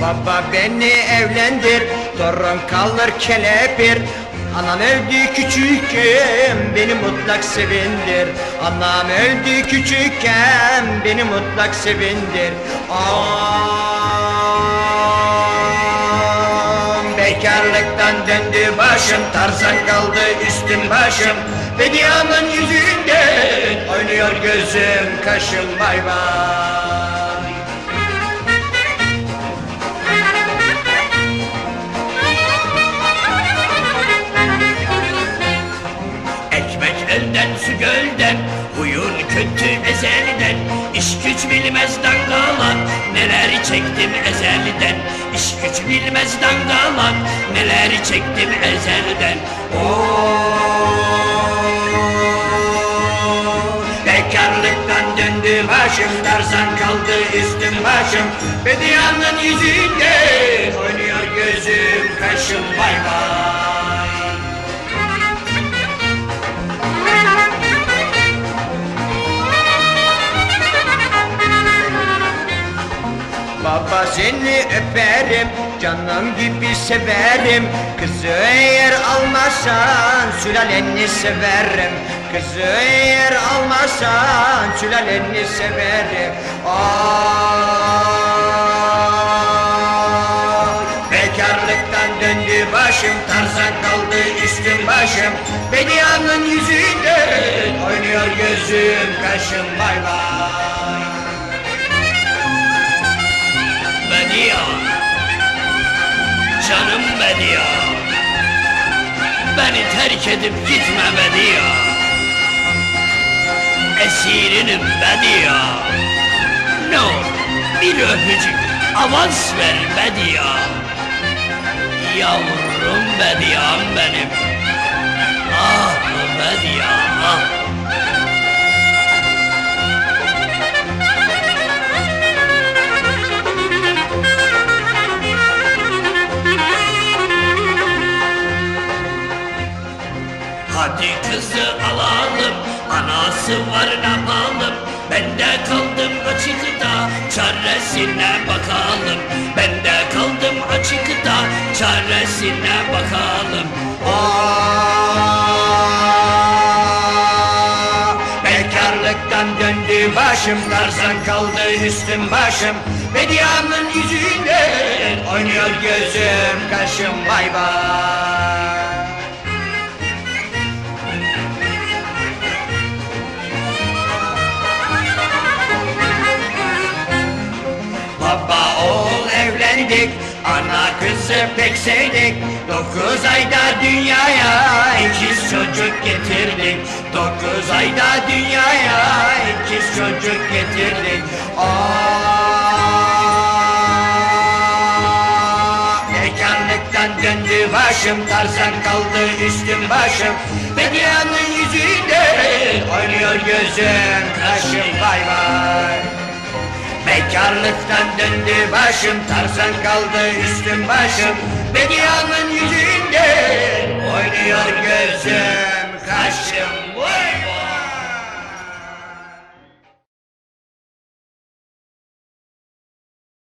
Baba beni evlendir Torun kalır kelepir. Anam öldü küçükken beni mutlak sevindir. Anam öldü küçükken beni mutlak sevindir. Am Bekarlıktan döndü başım Tarzan kaldı üstüm başım. Bediamın yüzünde Oynuyor gözüm kaşım bay bay elden su gölden Huyun kötü ezelden. İş güç bilmez dangalak Neler çektim ezelden. İş güç bilmez dangalak Neler çektim ezelden. Bekarlıktan döndü başım Tarzan kaldı üstüm başım. Bedianın yüzünde Oynuyor gözüm kaşım bay bay seni öperim, canım gibi severim. Kızı eğer almazsan sülaleni severim. Kızı eğer almazsan sülaleni severim. Aa, Bekarlıktan döndü başım, tarzan kaldı üstüm başım. Bedianın yüzünde oynuyor gözüm, kaşım bay bay Bedia Canım Bedia Beni terk edip gitme Bedia Esirinim Bedia Ne olur bir öpücük avans ver Bedia Yavrum Bedia'm benim. Ah Bedia ah Hadi kızı alalım, anası var ne yapalım? Ben de kaldım açıkta, çaresine bakalım. Ben de kaldım açıkta, çaresine bakalım. Aa, Bekarlıktan döndü başım Tarzan kaldı üstüm başım Bedianın yüzünde Oynuyor gözüm kaşım bay bay evlendik Ana kızı pek sevdik. Dokuz ayda dünyaya ikiz çocuk getirdik. Dokuz ayda dünyaya ikiz çocuk getirdik. Aa, Bekarlıktan döndü başım Tarzan kaldı üstüm başım. Bedianın yüzünde Oynuyor gözüm kaşım bay bay Bekarlıktan döndü başım Tarzan kaldı üstüm başım. Bediyanın yüzünde Oynuyor gözüm kaşım.